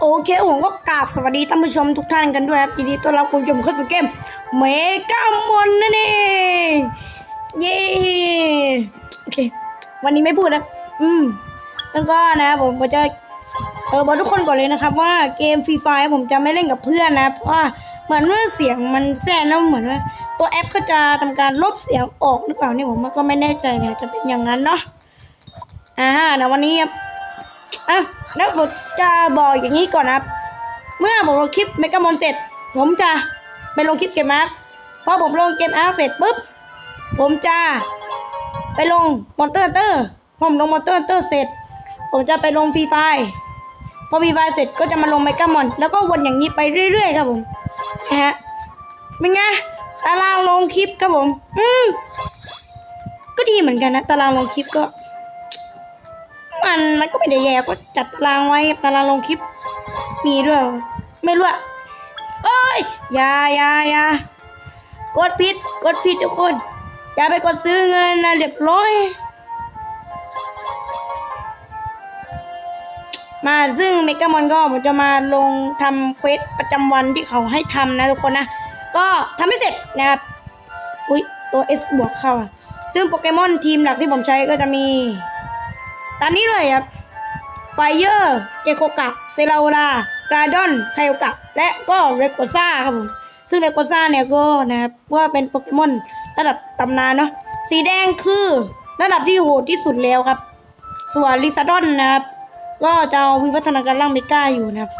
โอเคผมก็กราบสวัสดีท่านผู้ชมทุกท่านกันด้วยครับยินดีต้อนรับคุณผู้ชมเข้าสู่เกมเมกามอนนั่นเองเย้โอเค วันนี้ไม่พูดนะอืมแล้วก็นะผมก็จะเออบอกทุกคนก่อนเลยนะครับ ว่าเกมฟรีไฟผมจะไม่เล่นกับเพื่อนนะเพราะว่าเหมือนว่าเสียงมันแซ่แล้วเหมือนว่าตัวแอปก็จะทำการลบเสียงออกหรือเปล่านี่ผมก็ไม่แน่ใจนี่ยจะเป็นอย่างนั้นเนาะอ่านะวันนี้ครับ อะแล้วผมจะบอกอย่างนี้ก่อนนะครับ เมื่อผมลงคลิปเมกามอนเสร็จ ผมจะไปลงคลิปเกมอาร์ตพอผมลงเกมอาร์เสร็จปุ๊บ ผมจะไปลงมอนเตอร์เตอร์ผมลงมอนเตอร์เตอร์เสร็จ ผมจะไปลงฟรีไฟพอฟรีไฟเสร็จก็จะมาลงเมกามอน แล้วก็วนอย่างนี้ไปเรื่อย ๆ ครับผมนะฮะเป็นไงตารางลงคลิปครับผม อืมก็ดีเหมือนกันนะ ตารางลงคลิปก็ มันมันก็ไม่ได้แย่ก็จัดตารางไว้ตารางลงคลิป มีด้วย ไม่รู้อะเอ้ยอย่าอย่าอย่ากดผิดกดผิดทุกคน อย่าไปกดซื้อเงินนะเรียบร้อย มาซึ่งเมกามอนก็ผมจะมาลงทำเควสประจำวันที่เขาให้ทำนะทุกคนนะ ก็ทำไม่เสร็จนะครับอุ้ยตัว S บวกเข้าอะซึ่งโปเกมอนทีมหลักที่ผมใช้ก็จะมี ตามนี้เลยครับไฟเยอร์เกโคกะเซราโอลากราดอนไคโอกะ และก็เรโกซ่าครับผมซึ่งเรโกซ่าเนี่ยก็นะครับว่าเป็นโปเกมอนระดับตำนานเนาะสีแดงคือระดับที่โหดที่สุดแล้วครับ ส่วนลิซาดอนนะครับ ก็จะเอาวิวัฒนาการร่างเมกาอยู่นะครับ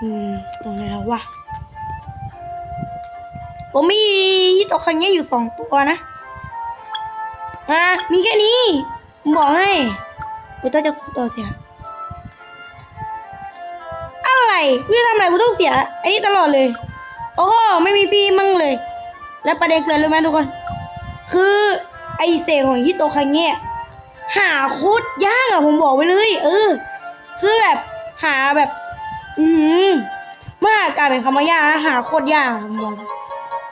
อืมตรงไหนแล้ววะผมมีฮิโตคังเงะอยู่สองตัวนะ อะ มีแค่นี้ บอกให้กูต้องจะสุดต่อเสีย อะไรกูจะทำอะไรกูต้องเสียไอ้นี่ตลอดเลย โอ้โหไม่มีฟรีมั่งเลย แล้วประเด็นคืออะไรไหมทุกคน คือไอเสกของฮิโตคังเงะหาโคตรยากอะผมบอกไว้เลย เออ คือแบบหาแบบ อือหือมหากลารเป็นคำว่ายากหาโคตรยากผมบอก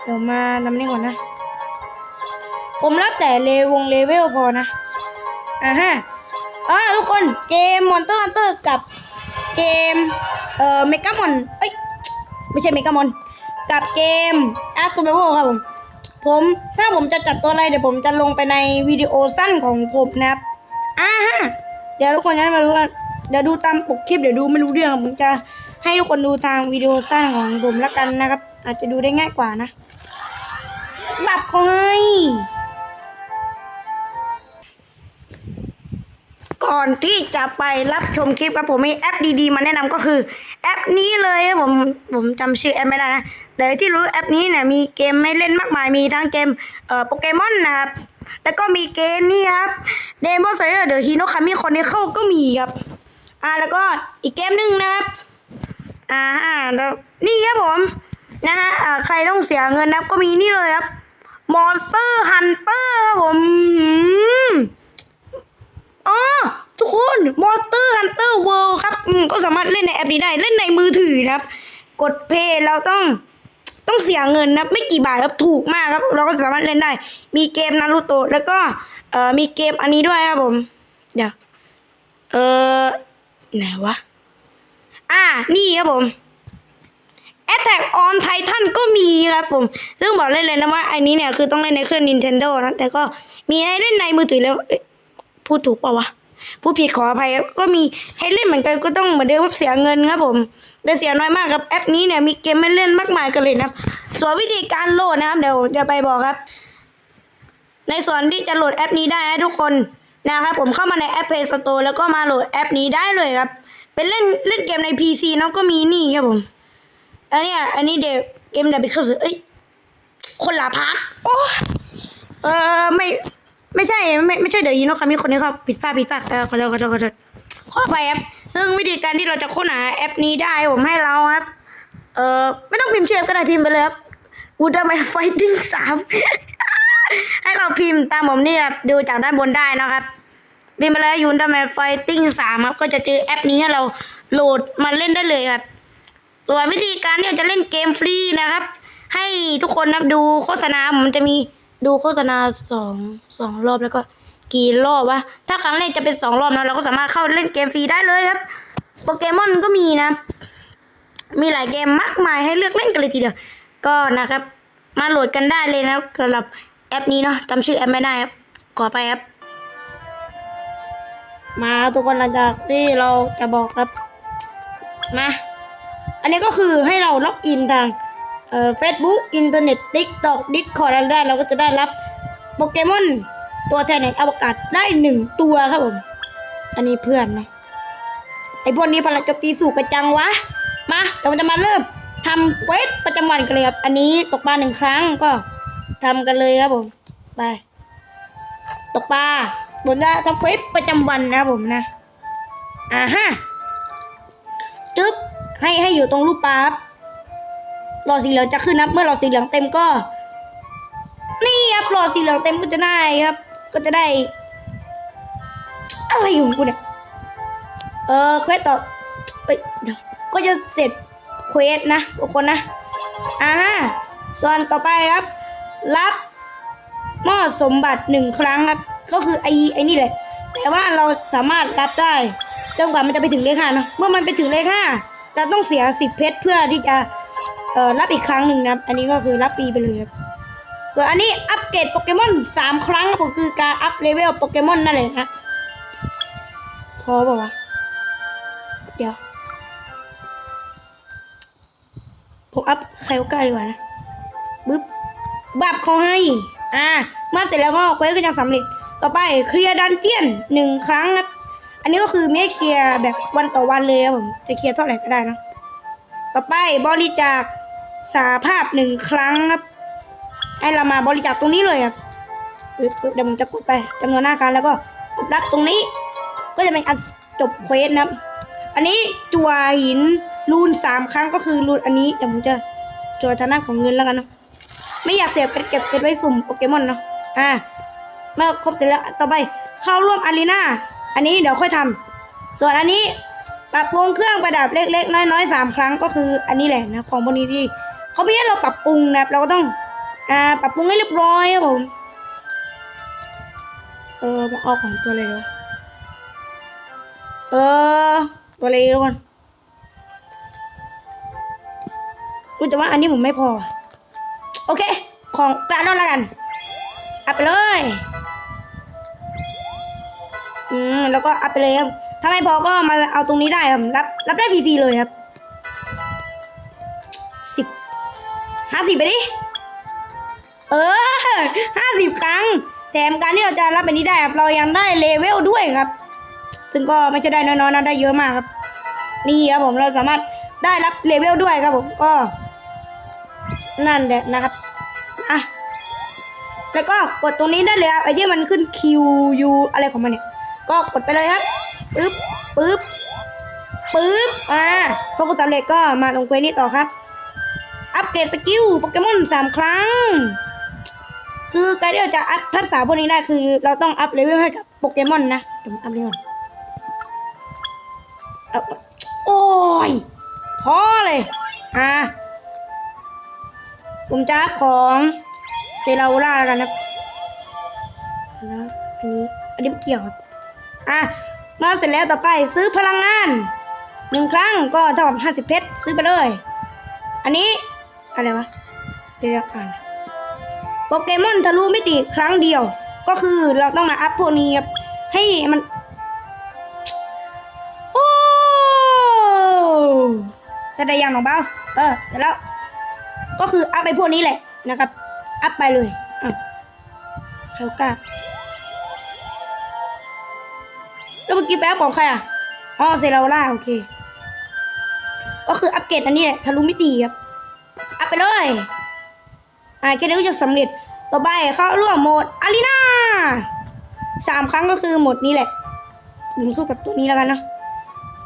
เดี๋ยวมานำนี่ก่อนนะ ผมรับแต่เลวงเลเวลพอนะ อ่าฮะอ่าทุกคนเกมมอนเตอร์ n ันเตอร์กับเกมเอ่อเมกามอนเอ้ยไม่ใช่เมกามอนกับเกมแอปซูเปอร์โครับผมผมถ้าผมจะจัดตัวอะไรเดี๋ยวผมจะลงไปในวิดีโอสั้นของผมนะครับอ่าฮะเดี๋ยวทุกคนจะได้มารู้ว่าเดี๋ยวดูตามปกคลิปเดี๋ยวดูไม่รู้เรื่องผมจะให้ทุกคนดูทางวิดีโอสั้นของผมละกันนะครับ อาจจะดูได้ง่ายกว่านะหลับเขา ก่อนที่จะไปรับชมคลิปครับผมมีแอปดีๆ มาแนะนำก็คือ แอปนี้เลยครับผมผมจำชื่อแอปไม่ได้นะแต่ที่รู้แอปนี้เนี่ยมีเกมให้เล่นมากมายมีทั้งเกมเอ่อโปเกมอนนะครับแล้วก็มีเกมนี่ครับเดมอนไซเดอร์เดอะฮีโนคามิคอนเนเข้าก็มีครับอ่าแล้วก็อีกเกมหนึ่งนะครับอ่าแล้วนี่ครับผมนะฮะอ่าใครต้องเสียเงินนับก็มีนี่เลยครับ Monster Hunter ครับผมหืม อ๋อทุกคน Monster Hunter World ครับอืมก็สามารถเล่นในแอปนี้ได้เล่นในมือถือนะครับ กดเพย์เราต้องต้องเสียเงินนะไม่กี่บาทครับถูกมากครับ เราก็สามารถเล่นได้ มีเกมนารูโตะแล้วก็เอ่อมีเกมอันนี้ด้วยครับผม เดี๋ยวเออไหนวะอ่านี่ครับผม Attack on Titan ก็มีครับผม ซึ่งบอกเล่นเลยนะว่าอันนี้เนี่ยคือต้องเล่นในเครื่อง Nintendo นะ แต่ก็มีให้เล่นในมือถือแล้ว พูดถูกเปล่าวะพูดผิดขออภัยก็มีให้เล่นเหมือนกันก็ต้องเหมือนเดิมว่าเสียเงินครับผมแต่เสียน้อยมากครับแอปนี้เนี่ยมีเกมให้เล่นมากมายกันเลยนะครับส่วนวิธีการโหลดนะครับเดี๋ยวเดี๋ยวไปบอกครับ ในส่วนที่จะโหลดแอปนี้ได้ทุกคนนะครับผมเข้ามาในแอป Play Store แล้วก็มาโหลดแอปนี้ได้เลยครับ เป็นเล่นเล่นเกมใน PC เนาะก็มีนี่ครับผมอันนี้อันนี้เดเกมเดบิคเข้าสู่เอ้ยคนละพักโอ้เออไม่ ไม่ใช่ไม่ไม่ใช่เดี๋ยวยีโนคามิคนนี้ครับผิดพลาดผิดพลาดเออขอโทษขอโทษขอโทษขออภัยครับซึ่งวิธีการที่เราจะค้นหาแอปนี้ได้ผมให้เราครับ เออไม่ต้องพิมพ์ชื่อแอปก็ได้พิมพ์ไปเลยครับกูจะไปไฟติ้งสามให้เราพิมพ์ตามผมนี่ครับดูจากด้านบนได้นะครับพิมพ์มาแล้วยูนดัมแมนไฟติ้งสามครับก็จะเจอแอปนี้ให้เราโหลดมาเล่นได้เลยครับส่วนวิธีการที่เราจะเล่นเกมฟรีนะครับ ให้ทุกคนนะดูโฆษณามันจะมี ดูโฆษณาสองสองรอบแล้วก็กี่รอบวะ ถ้าครั้งแรกจะเป็นสองรอบนะเราก็สามารถเข้าเล่นเกมฟรีได้เลยครับ โปเกมอนก็มีนะ มีหลายเกมมากมายให้เลือกเล่นกันเลยทีเดียว ก็นะครับ มาโหลดกันได้เลยนะสำหรับแอปนี้เนาะจำชื่อแอปไม่ได้ครับ ขอไปครับ มาทุกคนหลังจากที่เราจะบอกครับ มา อันนี้ก็คือให้เราล็อกอินทาง เฟซบุ๊กอินเทอร์เน็ตทิกตอกดิสคอร์ดได้เราก็จะได้รับโปเกมอนตัวแทนในอวกาศได้หนึ่งตัวครับผม อันนี้เพื่อนนะ ไอพวกนี้พลังจะปีสู่กระจังวะ มาแต่เราจะมาเริ่มทำเควสประจำวันกันเลยครับ อันนี้ตกปลาหนึ่งครั้งก็ทำกันเลยครับผม ไป ตกปลาผมจะทำเควสประจำวันนะครับผมนะ อ่าฮะ จึ๊บ ให้ให้อยู่ตรงรูปปลาครับ หลอดสีเหลืองจะขึ้นนะเมื่อหลอดสีเหลืองเต็มก็ นี่ครับหลอดสีเหลืองเต็มก็จะได้ครับ ก็จะได้ อะไรของกูเนี่ยเออเควสต่อเอ้ยเดี๋ยวก็จะเสร็จเควสนะทุกคนนะอ่าฮะส่วนต่อไปครับ รับมอบสมบัติหนึ่งครั้งครับ ก็คือไอ้ไอ้นี่แหละ แต่ว่าเราสามารถรับได้จนกว่ามันจะไปถึงเลขห้านะเมื่อมันไปถึงเลขห้าเราต้องเสียสิบเพชรเพื่อที่จะ เอ่อรับอีกครั้งหนึ่งนะครับ อันนี้ก็คือรับฟรีไปเลยครับ ส่วนอันนี้อัปเกรดโปเกมอนสามครั้งครับผมคือการอัพเลเวลโปเกมอนนั่นเลยนะพอเปล่าวะ เดี๋ยว ผมอัพไคโอก้าดีกว่านะบึ๊บบับเขาให้ อ่า เมื่อเสร็จแล้วก็เควสก็จะสำเร็จ ต่อไปเคลียร์ดันเจียนหนึ่งครั้งครับอันนี้ก็คือไม่เคลียร์แบบวันต่อวันเลยครับผม จะเคลียร์เท่าไหร่ก็ได้นะ ต่อไปบริจาค สาภาพหนึ่งครั้งครับ ให้เรามาบริจาคตรงนี้เลยครับปึ๊บเดี๋ยวผมจะกดไปจำนวนหน้าครั้งแล้วก็กดรับตรงนี้ ก็จะเป็นอันจบเควสนะครับ อันนี้จัวหินรูนสามครั้งก็คือรูนอันนี้เดี๋ยวผมจะจัวทางด้านของเงินแล้วกันเนาะไม่อยากเสียเก็บเก็บเก็บไว้สุ่มโปเกมอนเนาะอ่าเมื่อครบเสร็จแล้วต่อไปเข้าร่วมอารีนาอันนี้เดี๋ยวค่อยทำส่วนอันนี้ปรับปรุงเครื่องประดับเล็กๆ น้อยๆสามครั้งก็คืออันนี้แหละนะของพวกนี้ที่ เขาไม่ให้เราปรับปรุงนะครับ เราก็ต้องอ่าปรับปรุงให้เรียบร้อยครับผมเออมเอาของตัวอะไรดีวะเออตัวเล็กทุกคนรู้แต่ว่าอันนี้ผมไม่พอ โอเค ของกลารนอนล้วกันอัพไปเลยอืมแล้วก็อัพไปเลยครับถ้าไม่พอก็มาเอาตรงนี้ได้ครับรับรับได้ฟรีๆเลยครับ ห้าสิบไปดิ เออห้าสิบครั้ง แถมการที่เราจะรับอันนี้ได้ครับ เรายังได้เลเวลด้วยครับ ซึ่งก็ไม่ใช่ได้น้อยๆนะได้เยอะมากครับ นี่ครับผมเราสามารถได้รับเลเวลด้วยครับผมก็ นั่นแหละนะครับ อะ แล้วก็กดตรงนี้ได้เลยครับไอ้ที่มันขึ้น Q U อะไรของมันเนี่ย ก็กดไปเลยครับปึ๊บปึ๊บปึ๊บอ่าพอกดสำเร็จก็มาลงเควสนี้ต่อครับ เกรดสกิลโปเกมอนสามครั้ง คือการที่เราจะอัพทักษะพวกนี้ได้คือ เราต้องอัพเลเวลให้กับโปเกมอนนะผมอัพเลเวลโอ้ยพอเลยอะผมจะอัพของเซราล่าแล้วกันนะแล้วอันนี้อันนี้ไม่เกี่ยวครับอะมาเสร็จแล้วต่อไปซื้อพลังงานหนึ่งครั้งก็เท่ากับห้าสิบเพชรซื้อไปเลย อันนี้ อะไรวะเดียวอ่านโปเกมอนทะลุมิติครั้งเดียว ก็คือเราต้องมาอัพพวกนี้ครับให้มันโอ้เสร็จได้ยังน้องเบ้าเออเสร็จแล้ว ก็คืออัพไปพวกนี้แหละนะครับ อัพไปเลยอะเคลกล้าแล้วเมื่อกี้แป๊บของใครอะอ๋อเซราล่าโอเค ก็คืออัปเกรดอันนี้แหละทะลุมิติครับ ไปเลย อ่าแค่นี้ก็จะสำเร็จ ต่อไปเข้าร่วมโหมดอารีนาสามครั้งก็คือโหมดนี้แหละผมสู้กับตัวนี้แล้วกันเนาะ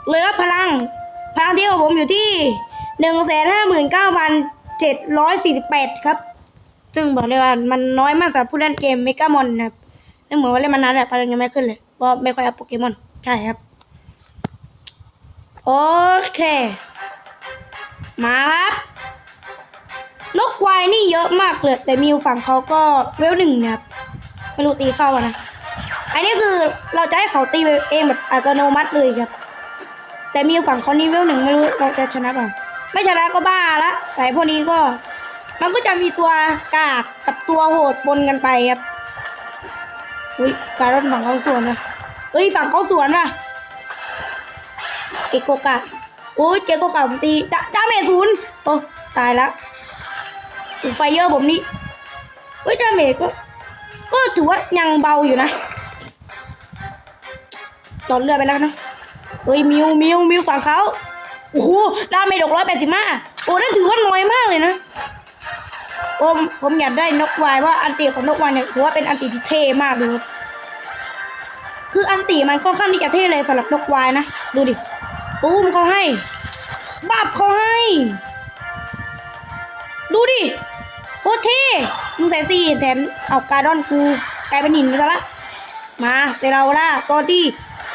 เหลือพลัง พลังที่ของผมอยู่ที่หนึ่งแสนห้าหมื่นเก้าพันเจ็ดร้อยสี่สิบแปดครับ ซึ่งบอกเลยว่ามันน้อยมากสำหรับผู้เล่นเกมเมกามอนนะครับซึ่งเหมือนว่าเล่นมานานแล้วพลังยังไม่ขึ้นเลยเพราะไม่ค่อยอัพโปเกมอน ใช่ครับ โอเค มาครับ นกควายนี่เยอะมากเลยแต่มิวฝั่งเขาก็เวลหนึ่งนะครับไม่รู้ตีเข้าอะนะ อันนี้คือเราจะให้เขาตีเองแบบอัตโนมัติเลยครับ แต่มีฝั่งเขานี่เวลหนึ่งไม่รู้เราจะชนะปล่าไม่ชนะก็บ้าละแต่พวกนี้ก็ มันก็จะมีตัวกากกับตัวโหดปนกันไปครับอุ้ยการรถฝั่งเขาสวนนะเอ้ยฝั่งเขาสวนว่ะเกโกกะโอ้ยเกโกกะผมตีดาดาเมศูนย์โอ้ตายละ ไฟเยอร์ผมนี่เฮ้ยดาเมจก็ ก็ถือว่ายังเบาอยู่นะตอนเลือดไปแล้วนะเฮ้ยมิวมิวมิวฝั่งเขาโอ้โหดาเมจหกร้อยแปดสิบห้าโอ้นั่นถือว่าน้อยมากเลยนะผมผมอยากได้นกวายว่าอันติของนกวายเนี่ยถือว่าเป็นอันติที่เท่มากเลยคืออันติมันค่อนข้างที่จะเท่เลยสำหรับนกวายนะดูดิตูมเขาให้บับเขาให้ ดูดิ ตรเท่มึงใส่สี่แถมเอาการดอนกูกลายเป็นหินไปซะละมาเซราล่าตัวที่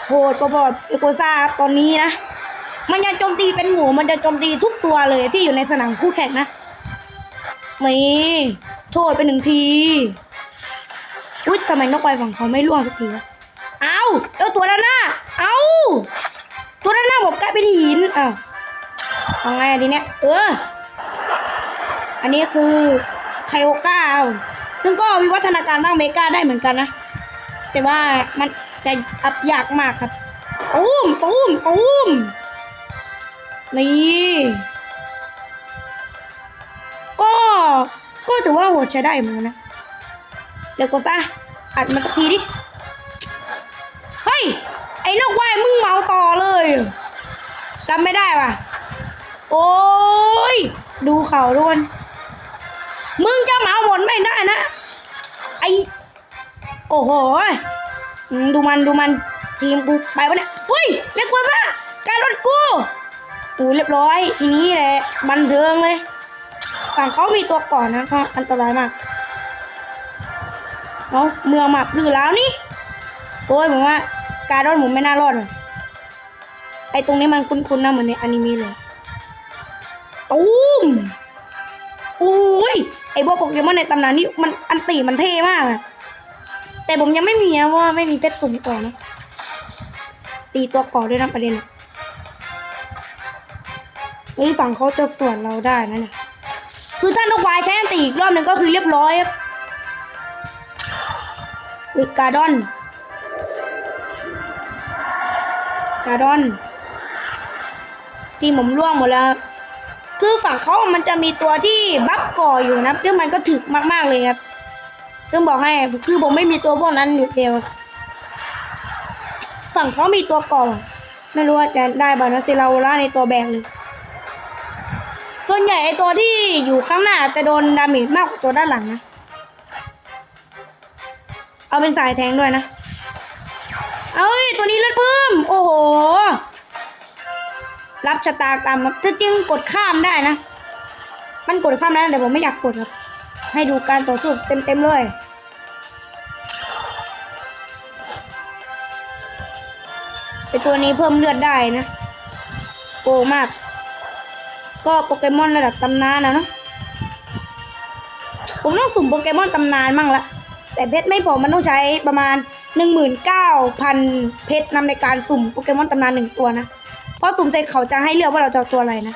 โหดกบอดเอโกซ่าตอนนี้นะ มันจะโจมตีเป็นหมูมันจะโจมตีทุกตัวเลยที่อยู่ในสนามคู่แข่งนะมีโทษไปหนึ่งทีอุ้ยทำไมนกไฟฝั่งเขาไม่ล่วงสักทีวะเอาแล้วตัวด้านหน้า เอาตัวด้านหน้าผมกลายเป็นหินอ้าวเอาไงดีเนี่ยเอออันนี้คือ คโอก้าซึ่งก็วิวัฒนาการร่างเมกาได้เหมือนกันนะ แต่ว่ามันจะอัดยากมากครับตูมตูมตูมนี่ก็ก็ถือว่าโหดใช้ได้เหมือนกันนะ เดี๋ยวกดซะอัดมาสักทีดิ เฮ้ย ไอ้นกว่ายมึงเมาต่อเลยจำไม่ได้ว่ะ โอ้ย ดูเขาทุกคน มึงจะเหมาหมดไม่ได้นะ ไอโอ้โหดูมันดูมันทีมกูไปวะเนี่ยเฮ้ยเล็กกว่าซะการรถกูอู้เรียบร้อยทีนี้แหละบันเทิงเลยฝั่งเขามีตัวก่อนนะก็อันตรายมากเนาะเมืองหมับหรือแล้วนี่โอ้ยผมว่าการรอดผมไม่น่ารอดเลยไอตรงนี้มันคุ้นๆนะเหมือนในอนิเมะเลย ตูมอุ้ย ไอพวกโปเกมอนในตำนานนี่มันอันตีมันเท่มากอะแต่ผมยังไม่มีนะว่าไม่มีเพชรสุ่มก่อนนะ ตีตัวก่อด้วยนะประเด็นอะเฮ้ยฝั่งเขาจะส่วนเราได้นะเนี่ยคือถ้านกวายใช้อันตีอีกรอบหนึ่งก็คือเรียบร้อยครับวิกาดอน กาดอน ทีผมร่วงหมดแล้ว คือฝั่งเขามันจะมีตัวที่บัฟก่ออยู่นะซึ่งมันก็ถึกมากๆเลยครับซึ่งบอกให้คือผมไม่มีตัวพวกนั้นอยู่เดียว ฝั่งเขามีตัวก่อไม่รู้ว่าจะได้บานาเซลาโอล่าในตัวแบกเลยส่วนใหญ่ไอตัวที่อยู่ข้างหน้าจะโดนดาเมจมากกว่าตัวด้านหลังนะ เอาเป็นสายแทงด้วยนะ เอาเอ้ย ตัวนี้เลือดเพิ่ม โอ้โห รับชะตากรรมครับถ้าจริงกดข้ามได้นะ มันกดข้ามได้แต่ผมไม่อยากกดครับ ให้ดูการต่อสู้เต็มๆเลย ไอตัวนี้เพิ่มเลือดได้นะ โกมาก ก็โปเกมอนระดับตำนานนะเนาะผมต้องสุ่มโปเกมอนตำนานมั่งละแต่เพชรไม่พอมันต้องใช้ประมาณ 19,000 เพชรนำในการสุ่มโปเกมอนตำนานหนึ่งตัวนะ พราะสุ่มเสร็จเขาจะให้เลือกว่าเราจะตัวอะไรนะ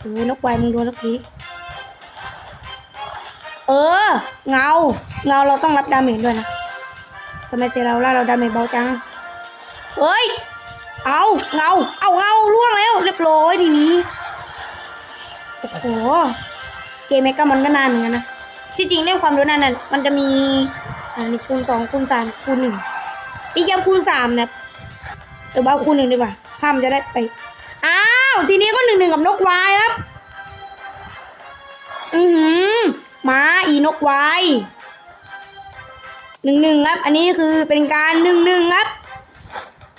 เออนกไวมึงโดนสักทีเออ เงา เงาเราต้องรับดาเมจด้วยนะทำไมเซราล่าเราดาเมจเบาจังเฮ้ย เอาเงา เอาเงาล่วงแล้วเรียบร้อยทีนี้โอ้โหเกมเมกามอนก็นานเหมือนกันนะที่จริงเรื่องความรู้นั่นน่ะมันจะมีอันนี้คูณสองคูณสามคูณหนึ่งอีกยังคูณสามนะเออเอาคูณหนึ่งดีกว่า ภามจะได้ไปอ้าว ทีนี้ก็หนึ่งหนึ่งกับนกวายครับ อือหือมาอีนกวายหนึ่งหนึ่งครับ อันนี้คือเป็นการหนึ่งหนึ่งครับ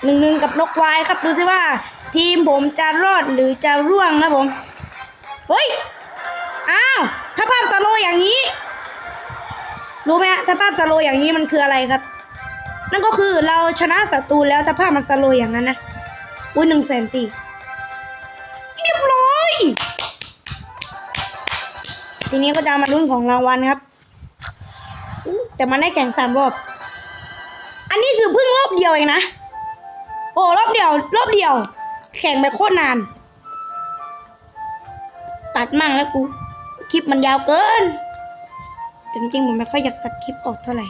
หนึ่งหนึ่งกับนกวายครับ ดูสิว่า ทีมผมจะรอดหรือจะร่วงนะผม เฮ้ย อ้าว ถ้าภาพสโลอย่างนี้ รู้ไหมฮะถ้าภาพสโลอย่างนี้มันคืออะไรครับ นั่นก็คือเราชนะศัตรูแล้วถ้าภาพมันสโลอย่างนั้นนะ อุ้ยหนึ่งแสนสี่เรียบร้อย ทีนี้ก็จะมารุ่นของรางวัลครับ แต่มันได้แข่งสามรอบ อันนี้คือเพิ่งรอบเดียวเองนะ โอ้รอบเดียว รอบเดียว แข่งไปโคตรนาน ตัดมั่งแล้วกู คลิปมันยาวเกินแต่จริงๆผมไม่ค่อยอยากตัดคลิปออกเท่าไหร่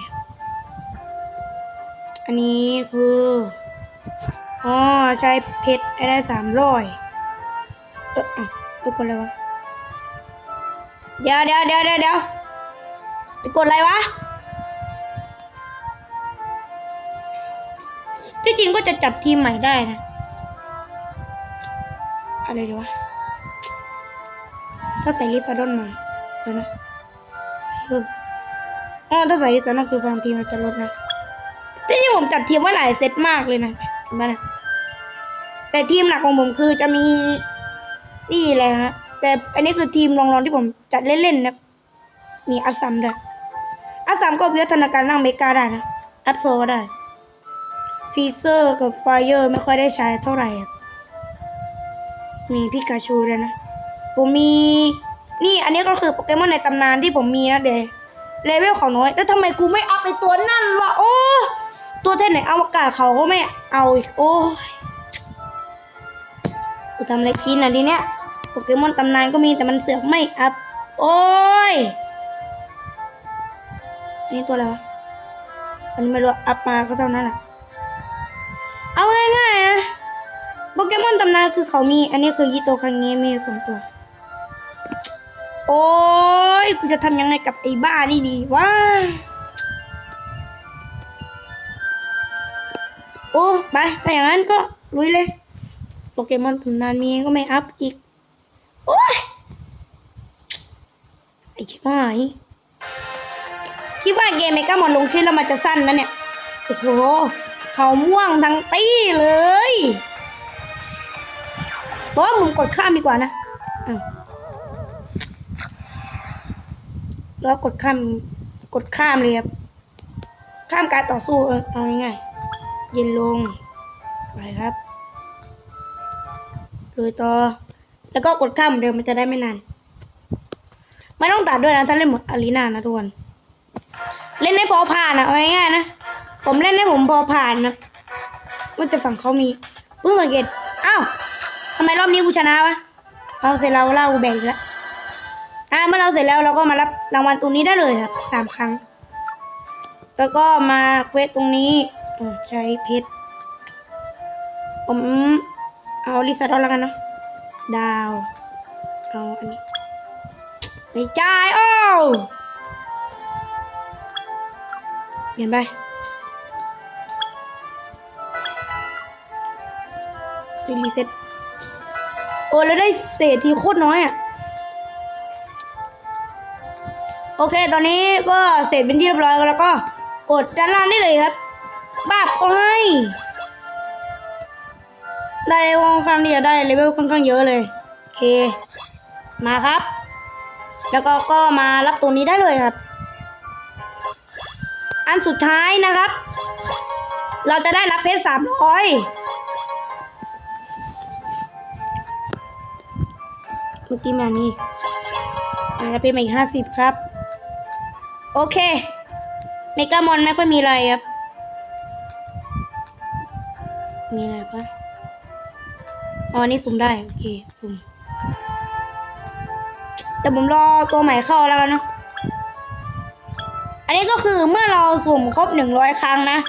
อันนี้คือ อ๋อใช้เพชรได้สามร้อยเอออะไปกดอะไรวะ เดี๋ยวเดี๋ยวเดี๋ยวเดี๋ยวเดี๋ยวไปกดอะไรวะ ที่จริงก็จะจัดทีมใหม่ได้นะ อะไรดีวะ ถ้าใส่ลิซาดอนมา เดี๋ยวนะเอออ๋อถ้าใส่ลิซาดอนคือพลังทีมมันจะลดนะที่จริงผมจัดทีมไว้หลายเซตมากเลยนะ เห็นไหมนะแต่ทีมหลักของผมคือจะมีนี่แหละฮะ แต่อันนี้คือทีมรองๆที่ผมจัดเล่นๆนะ มีอัสซัมด้วยอัสซัมก็วิวัฒนาการร่างเมกาได้นะแอปโซก็ได้ฟีเซอร์กับไฟเออร์ไม่ค่อยได้ใช้เท่าไหร่ มีพิกาชูด้วยนะ ผมมี นี่อันนี้ก็คือโปเกมอนในตำนานที่ผมมีนะเดเลเวลของน้อย แล้วทำไมกูไม่อัพไอตัวนั่นวะโอ้ ตัวเท่ไหนอวกาศเขาก็ไม่เอาอีกโอ้ยกูทำอะไรกินอะทีเนี้ยโปเกมอนตำนานก็มีแต่มันเสือกไม่อัพโอ้ยนี่ตัวอะไรวะอันนี้ไม่รู้อัพมาก็เท่านั้นแหละเอาง่ายๆนะโปเกมอนตำนานคือเขามี อันนี้คือยิโตคังเงะมีสองตัว โอ้ยกูจะทำยังไงกับไอ้บ้านี่ดีวะ โอ้ไปถ้าอย่างนั้นก็ลุยเลย โปเกมอนตำนานมีก็ไม่อัพอีก โอ้ยไอ้ชิบหายคิดว่าเกมเมก้ามอนลงคลิปแล้วมันจะสั้นนะเนี่ยโอ้โหเขาม่วงทั้งตี้เลยบอกว่าผมกดข้ามดีกว่านะแล้วกดข้ามกดข้ามเลยครับข้ามการต่อสู้เออเอาง่ายๆ เย็นลง ไปครับเลยต่อ แล้วก็กดข้ามเหมือนเดิมมันจะได้ไม่นาน ไม่ต้องตัดด้วยนะ ถ้าเล่นหมดอารีนานะทุกคน เล่นให้พอผ่านอะเอาง่ายๆนะ ผมเล่นให้ผมพอผ่านนะว่าแต่ฝั่งเขามีเพิ่งสังเกต อ้าวทำไมรอบนี้กูชนะวะเอาเสร็จแล้วเล่ากูแบ่งแล้วอ่าเมื่อเราเสร็จแล้วเราก็มารับรางวัลตรงนี้ได้เลยครับสามครั้ง แล้วก็มาเควสตรงนี้ ใช้เพชร ผมเอาลิซาดอนแล้วกันเนาะ ดาว เอาอันนี้ไม่จ่ายโอ้เปลี่ยนไปรีเซ็ตโอ้แล้วได้เศษทีโคตรน้อยอะ โอเค ตอนนี้ก็เสร็จเป็นที่เรียบร้อยแล้วก็กดด้านล่างได้เลยครับ บาบเขาให้ได้ค่อนข้างที่จะได้เลเวลค่อนข้างเยอะเลยโอเค มาครับ แล้วก็ก็มารับตัวนี้ได้เลยครับ อันสุดท้ายนะครับ เราจะได้รับเพชรสามร้อยเมื่อกี้มานี่อ่ารับเพชรมาอีกห้าสิบครับ โอเคเมกามอนไม่ค่อยมีอะไรครับ มีอะไรปะอ๋ออันนี้สุ่มได้ โอเค สุ่มเดี๋ยวผมรอตัวใหม่เข้าแล้วกันเนาะ อันนี้ก็คือเมื่อเราสุ่มครบ100ครั้งนะ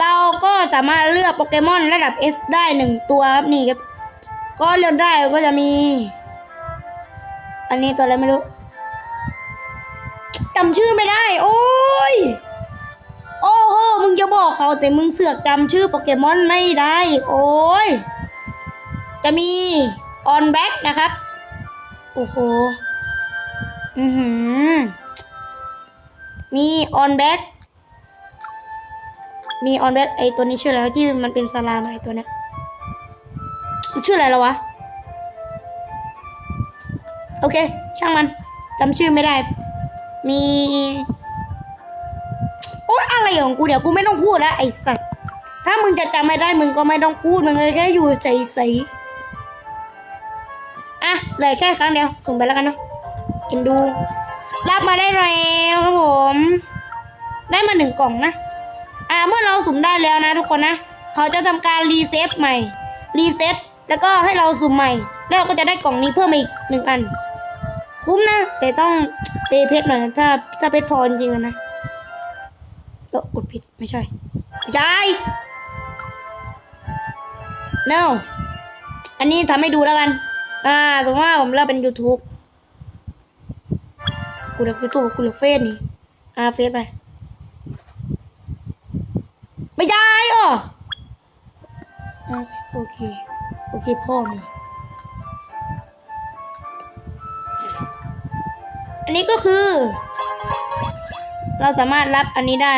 เราก็สามารถเลือกโปเกมอนระดับ S ได้หนึ่งตัวครับนี่ครับ ก็เลือกได้ก็จะมี อันนี้ตัวอะไรไม่รู้จำชื่อไม่ได้ โอ้ย มึงจะบอกเขาแต่มึงเสือกจำชื่อโปเกมอนไม่ได้ โอ้ย จะมีออนแบ็กนะครับ โอ้โห อือหือ มีออนแบ็กมีออนแบ็กไอตัวนี้ชื่ออะไรที่มันเป็นสลามไอตัวเนี้ยชื่ออะไรแล้ววะ โอเค ช่างมันจำชื่อไม่ได้ มี ของกูเดี๋ยวกูไม่ต้องพูดแล้วไอ้สัตว์ถ้ามึงจะจำไม่ได้มึงก็ไม่ต้องพูดมึงแค่อยู่ใส่ๆอะเหลยแค่ครั้งเดียวส่งไปแล้วกันเนาะเอ็นดูรับมาได้แล้วครับผม ได้มาหนึ่งกล่องนะ อ่าเมื่อเราสุ่มได้แล้วนะทุกคนนะ เขาจะทำการรีเซ็ตใหม่ รีเซ็ตแล้วก็ให้เราสุ่มใหม่ แล้วเราก็จะได้กล่องนี้เพิ่มมาอีกหนึ่งอัน คุ้มนะ แต่ต้องเปเพชรหน่อยนะถ้าถ้าเพชรพอจริงนะ เออกดผิดไม่ใช่ไม่ใช่ no อันนี้ทำให้ดูแล้วกัน อ่า สมมติว่าผมเริ่มเป็น YouTube กูเลือก YouTube กูเลือกเฟซนี่ อ่าเฟซไป ไม่ได้อะอ่าโอเค โอเคพ่อมึงอันนี้ก็คือ เราสามารถรับอันนี้ได้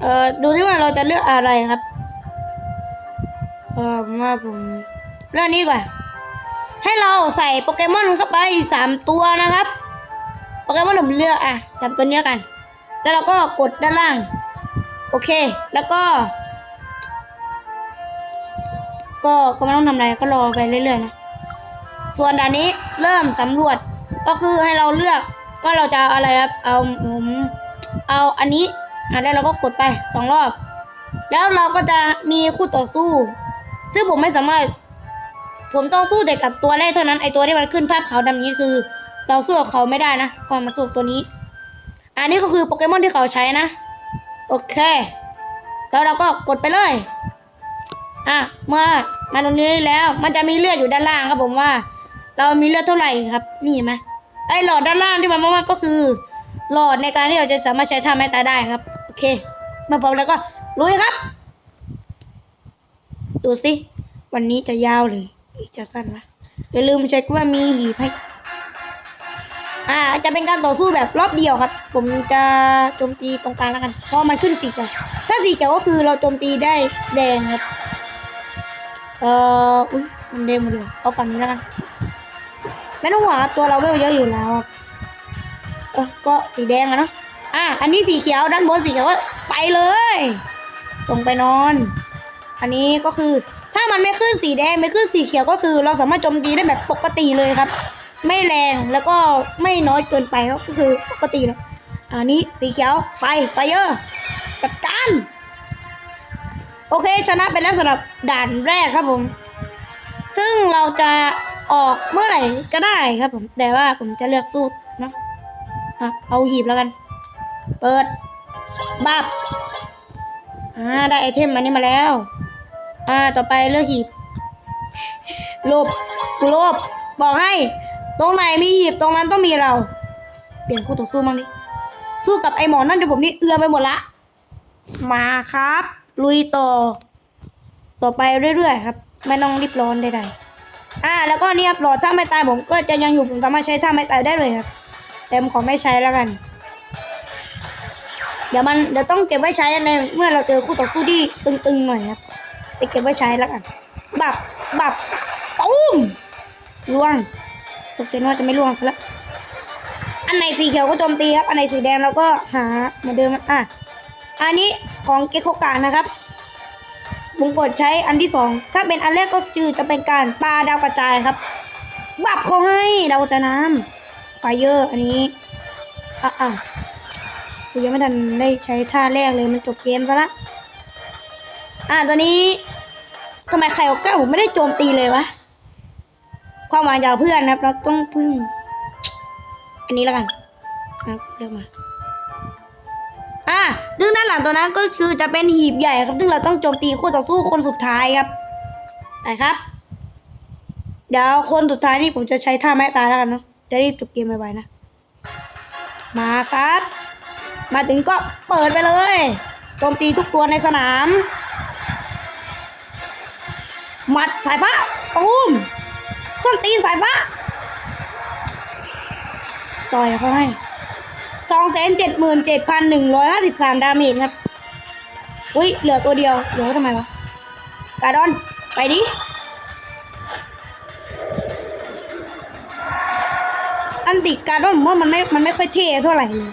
เอ่อดูที่ว่าเราจะเลือกอะไรครับ เออมาผมเรื่องนี้กว่าให้เราใส่โปเกมอนเข้าไปสามตัวนะครับโปเกมอนผมเลือกอะสามตัวนี้กัน แล้วเราก็กดด้านล่าง โอเค แล้วก็ ก็ก็ไม่ต้องทำอะไรก็รอไปเรื่อยๆนะส่วนด่านนี้เริ่มสำรวจก็คือให้เราเลือกว่าเราจะเอาอะไรครับ เอาผมเอาอันนี้ อะแล้วเราก็กดไปสองรอบ แล้วเราก็จะมีคู่ต่อสู้ ซึ่งผมไม่สามารถ ผมต้องสู้แต่กับตัวแรกเท่านั้นไอตัวที่มันขึ้นภาพขาวดำนี้คือ เราสู้กับเขาไม่ได้นะก่อนมาสู้กับตัวนี้ อันนี้ก็คือโปเกมอนที่เขาใช้นะโอเค แล้วเราก็กดไปเลยอะเมื่อมาตรงนี้แล้วมันจะมีเลือดอยู่ด้านล่างครับผมว่า เรามีเลือดเท่าไหร่ครับ นี่ไหมไอหลอดด้านล่างที่มันมากๆก็คือ หลอดในการที่เราจะสามารถใช้ท่าไม้ตายได้ครับ เคมาพร้อมแล้วก็ลุยครับ ดูสิ วันนี้จะยาวหรือจะสั้นวะอย่าลืมเช็คว่ามีหีบให้อ่า จะเป็นการต่อสู้แบบรอบเดียวครับ ผมจะโจมตีตรงกลางแล้วกัน เพราะมันขึ้นสีเขียวถ้าสีเขียวก็คือเราโจมตีได้แดงครับ เอ่อ อุ้ยมันแดงหมดเลยเอาฝั่งนี้แล้วกัน ไม่ต้องห่วงครับตัวเราเวลเยอะอยู่แล้วครับเออก็สีแดงอะเนาะ อันนี้สีเขียวด้านบนสีเขียวไปเลย ส่งไปนอน อันนี้ก็คือถ้ามันไม่ขึ้นสีแดงไม่ขึ้นสีเขียวก็คือ เราสามารถโจมตีได้แบบปกติเลยครับ ไม่แรงแล้วก็ไม่น้อยเกินไปครับก็คือปกติเลยอันนี้สีเขียวไปไปเยอะจัดการโอเคชนะไปแล้วสำหรับด่านแรกครับผม ซึ่งเราจะออกเมื่อไหร่ก็ได้ครับผมแต่ว่าผมจะเลือกสู้เนะเอาหีบแล้วกัน เปิดบับอ่าได้ไอเทมอันนี้มาแล้ว อ่าต่อไปเลือกหีบลบกูลบบอกให้ ตรงไหนมีหีบตรงนั้นต้องมีเรา เปลี่ยนคู่ต่อสู้บ้างดิสู้กับไอหมอนั่นเดี๋ยวผมนี่เอือมไปหมดละ มาครับ ลุยต่อ ต่อไปเรื่อยๆครับ ไม่ต้องรีบร้อนใดๆอ่า แล้วก็เนี่ยครับหลอดถ้าไม่ตายผมก็จะยังอยู่ผมสามารถใช้ท่าไม่ตายได้เลยครับ แต่ผมขอไม่ใช้แล้วกัน ดี๋ยวมันเดี๋ยวต้องเก็บไว้ใช้ในเมื่อเราเจอคู่ต่อสู้ที่ตึงๆหน่อยครับไปเก็บไว้ใช้แล้วกันบับบับตุ้มล่วงตกใจว่าจะไม่ล่วงซะแล้วอันไหนสีเขียวก็โจมตีครับ อันไหนสีแดงเราก็หาเหมือนเดิมอะอันนี้ของเกโคกานะครับผมกดใช้อันที่สองถ้าเป็นอันแรกก็คือจะเป็นการปลาดาวกระจายครับบับเขาให้ดาวจะน้ำไฟเยอร์อันนี้อะอะ กูยังไม่ทันได้ใช้ท่าแรกเลยมันจบเกมซะละ อ่าตอนนี้ทำไมใครเอาก้าผมไม่ได้โจมตีเลยวะ ความหวังจากเพื่อนนะครับ เราต้องพึ่ง อันนี้แล้วกันครับเลือกมาอ่าซึ่งด้านหลังตัวนั้นก็คือจะเป็นหีบใหญ่ครับซึ่งเราต้องโจมตีคู่ต่อสู้คนสุดท้ายครับไปครับ เดี๋ยวคนสุดท้ายนี่ผมจะใช้ท่าแม่ตายแล้วกันเนาะจะรีบจบเกมไวๆนะ มาครับ มาถึงก็เปิดไปเลยโจมตีทุกตัวในสนาม หมัดสายฟ้าตูมส้นตีนสายฟ้า ต่อยเขาให้สองแสนเจ็ดหมื่นเจ็ดพันหนึ่งร้อยห้าสิบสามดาเมจครับ อุ้ยเหลือตัวเดียวเหลือไว้ทำไมวะการดอน ไปดิอันติการดอนผมว่ามันไม่ มันไม่ค่อยเท่เท่าไหร่เลย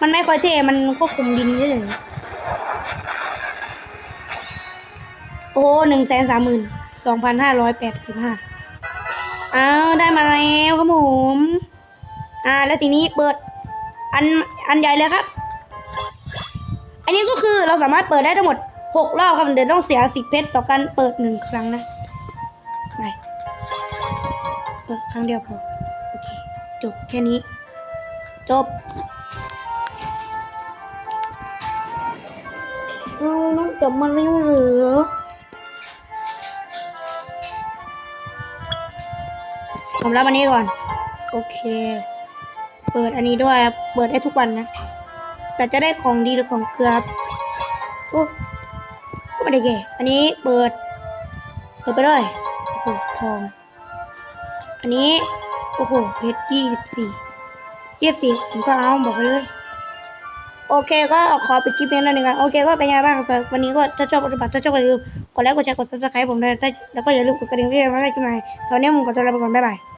มันไม่ค่อยเท่ มันก็คุมดินเฉยๆโอ้หนึ่งแสนสามหมื่นสองพันห้าร้อยแปดสิบห้าอ้าวได้มาแล้วครับผม อ่า แล้วทีนี้เปิด อัน อันใหญ่เลยครับ อันนี้ก็คือเราสามารถเปิดได้ทั้งหมดหกรอบครับเดี๋ยวต้องเสียสิบเพชรต่อการเปิดหนึ่งครั้งนะ ไป เปิดครั้งเดียวพอ โอเค จบแค่นี้ จบ เราต้องจบมาแล้วเหรือผมรับอันนี้ก่อน โอเค เปิดอันนี้ด้วยครับเปิดได้ทุกวันนะ แต่จะได้ของดีหรือของเกลือครับโอ้ก็ไม่ได้แก่อันนี้เปิด เปิดไปเลยโอ้โหทอง อันนี้ โอ้โหเพชรยี่สิบสี่ยี่สิบสี่ผมก็เอาบอกไปเลย โอเคก็ขอไปดคลิปนี้หน่อยหนึ่งกันโอเคก็เป็นไงบ้างสำหรับวันนี้ก็ถ้าชอบปฏิบัติถ้าชอบก็อย่าลืมกดไลค์กดแชร์กดซับสไครต์ผมด้วยแล้วก็อย่าลืมกดกระดิ่งเพื่อไม่ให้คลิปใหม่ตอนนี้ผมขอตัวลาไปก่อนบ๊ายบาย